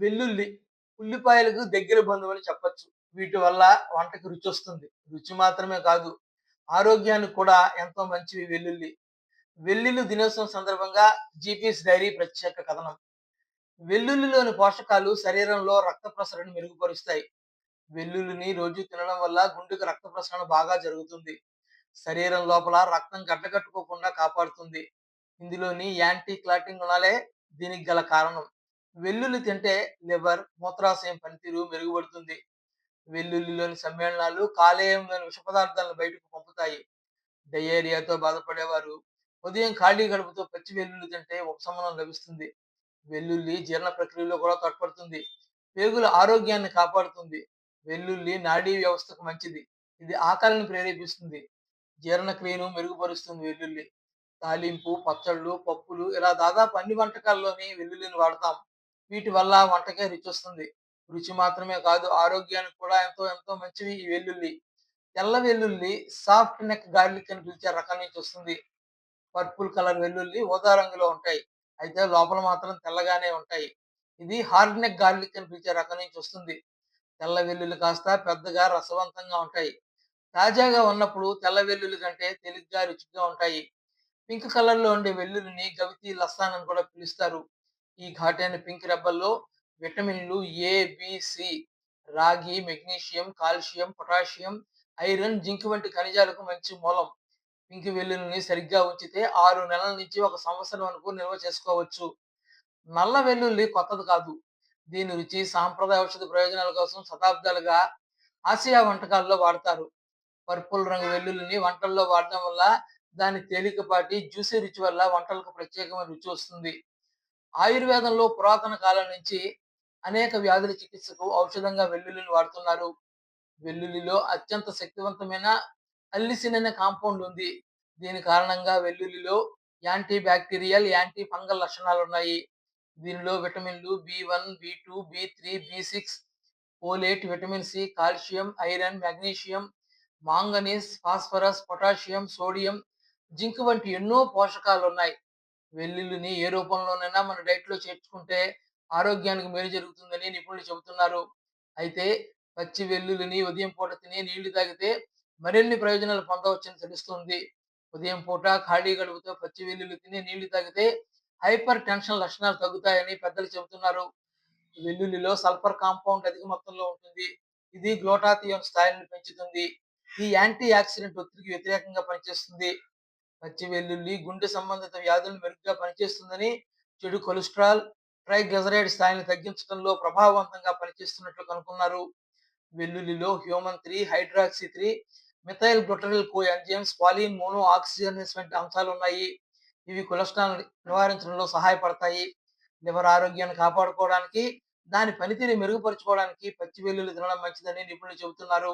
వెల్లుల్లి ఉల్లిపాయలకు దగ్గర బంధువుని చెప్పొచ్చు. వీటి వల్ల వంటకి రుచి వస్తుంది. రుచి మాత్రమే కాదు ఆరోగ్యానికి కూడా ఎంతో మంచివి వెల్లుల్లి. వెల్లుల్లి దినోత్సవం సందర్భంగా జీపీఎస్ డైరీ ప్రత్యేక కథనం. వెల్లుల్లిలోని పోషకాలు శరీరంలో రక్త ప్రసరణ మెరుగుపరుస్తాయి. వెల్లుల్లిని రోజు తినడం వల్ల గుండెకు రక్త ప్రసరణ బాగా జరుగుతుంది. శరీరం లోపల రక్తం గడ్డకట్టుకోకుండా కాపాడుతుంది. ఇందులోని యాంటీ క్లాటింగ్ గుణాలే దీనికి గల కారణం. వెల్లుల్లి తింటే లివర్ మూత్రాశయం పనితీరు మెరుగుపడుతుంది. వెల్లుల్లిలోని సమ్మేళనాలు కాలేయంలోని విష పదార్థాలను బయటకు పంపుతాయి. డయేరియాతో బాధపడేవారు ఉదయం ఖాళీ గడుపుతో పచ్చి వెల్లుల్లి తింటే ఉపశమనం లభిస్తుంది. వెల్లుల్లి జీర్ణ ప్రక్రియలో కూడా తోడ్పడుతుంది పేగుల ఆరోగ్యాన్ని కాపాడుతుంది. వెల్లుల్లి నాడీ వ్యవస్థకు మంచిది. ఇది ఆకలిని ప్రేరేపిస్తుంది. జీర్ణక్రియను మెరుగుపరుస్తుంది వెల్లుల్లి. తాలింపు పచ్చళ్ళు పప్పులు ఇలా దాదాపు అన్ని వంటకాల్లోని వెల్లుల్లిని వాడతాం. వీటి వల్ల వంటకే రుచి వస్తుంది రుచి మాత్రమే కాదు ఆరోగ్యానికి కూడా ఎంతో ఎంతో మంచివి ఈ వెల్లుల్లి. తెల్ల వెల్లుల్లి సాఫ్ట్ నెక్ గార్లిక్ అని పిలిచే రకం నుంచి వస్తుంది. పర్పుల్ కలర్ వెల్లుల్లి ఊదా రంగులో ఉంటాయి. అయితే లోపల మాత్రం తెల్లగానే ఉంటాయి. ఇది హార్డ్ నెక్ గార్లిక్ అని పిలిచే రకం నుంచి వస్తుంది. తెల్ల వెల్లుల్లి కాస్త పెద్దగా రసవంతంగా ఉంటాయి. తాజాగా ఉన్నప్పుడు తెల్ల వెల్లుల్లి కంటే తేలిగ్గా రుచిగా ఉంటాయి. పింక్ కలర్లో ఉండే వెల్లుల్లిని గవితి లస్సాన్ అని కూడా పిలుస్తారు. ఈ ఘాటైన పింక్ రబ్బర్లో విటమిన్లు ఏ సి రాగి magnesium calcium potassium iron zinc వంటి ఖనిజాలకు మంచి మూలం. పింక్ వెల్లుల్లిని సరిగ్గా ఉంచితే ఆరు నెలల నుంచి ఒక సంవత్సరం వరకు నిల్వ చేసుకోవచ్చు. నల్ల వెల్లుల్లి కొత్తది కాదు. దీని రుచి సాంప్రదాయ ఔషధ ప్రయోజనాల కోసం శతాబ్దాలుగా ఆసియా వంటకాల్లో వాడతారు. పర్పుల్ రంగు వెల్లుల్లిని వంటల్లో వాడడం వల్ల దాని తేలికపాటి జ్యూసీ రుచి వల్ల వంటలకు ప్రత్యేకమైన రుచి వస్తుంది. ఆయుర్వేదంలో పురాతన కాలం నుంచి అనేక వ్యాధుల చికిత్సకు ఔషధంగా వెల్లుల్లిని వాడుతున్నారు. వెల్లుల్లిలో అత్యంత శక్తివంతమైన అల్లిసిన్ అనే కాంపౌండ్ ఉంది. దీని కారణంగా వెల్లుల్లిలో యాంటీ బ్యాక్టీరియల్ యాంటీ ఫంగల్ లక్షణాలు ఉన్నాయి దీనిలో విటమిన్లు B one B two B three B six folate vitamin C calcium iron magnesium manganese phosphorus potassium sodium zinc వంటి ఎన్నో పోషకాలు ఉన్నాయి వెల్లుల్లిని ఏ రూపంలోనైనా మన డైట్లో చేర్చుకుంటే ఆరోగ్యానికి మేలు జరుగుతుందని నిపుణులు చెబుతున్నారు. అయితే పచ్చి వెల్లుల్లిని ఉదయం పూట తిని నీళ్ళు తాగితే మరిన్ని ప్రయోజనాలు పొందవచ్చని తెలుస్తుంది. ఉదయం పూట ఖాళీ గడుపుతో పచ్చి వెల్లుల్లి తిని నీళ్ళు తాగితే హైపర్ టెన్షన్ లక్షణాలు తగ్గుతాయని పెద్దలు చెబుతున్నారు. వెల్లుల్లిలో సల్ఫర్ కాంపౌండ్ అధిక మొత్తంలో ఉంటుంది. ఇది గ్లోటాథియోన్ స్థాయిని పెంచుతుంది. ఈ యాంటీ ఆక్సిడెంట్ ఒత్తిడికి వ్యతిరేకంగా పనిచేస్తుంది. పచ్చి వెల్లుల్లి గుండె సంబంధిత వ్యాధులను మెరుగ్గా పనిచేస్తుందని చెడు కొలెస్ట్రాల్ ట్రైగ్లిజరైడ్ స్థాయిని తగ్గించడంలో ప్రభావవంతంగా పనిచేస్తున్నట్లు కనుక్కున్నారు. వెల్లుల్లిలో human three hydroxy three methyl glutaryl co enzymes pollen monooxygenase వంటి అంశాలు ఉన్నాయి. ఇవి కొలెస్ట్రాల్ నివారించడంలో సహాయపడతాయి. లివర్ ఆరోగ్యాన్ని కాపాడుకోవడానికి దాని పనితీరు మెరుగుపరుచుకోవడానికి పచ్చి వెల్లుల్లి తినడం మంచిదని నిపుణులు చెబుతున్నారు.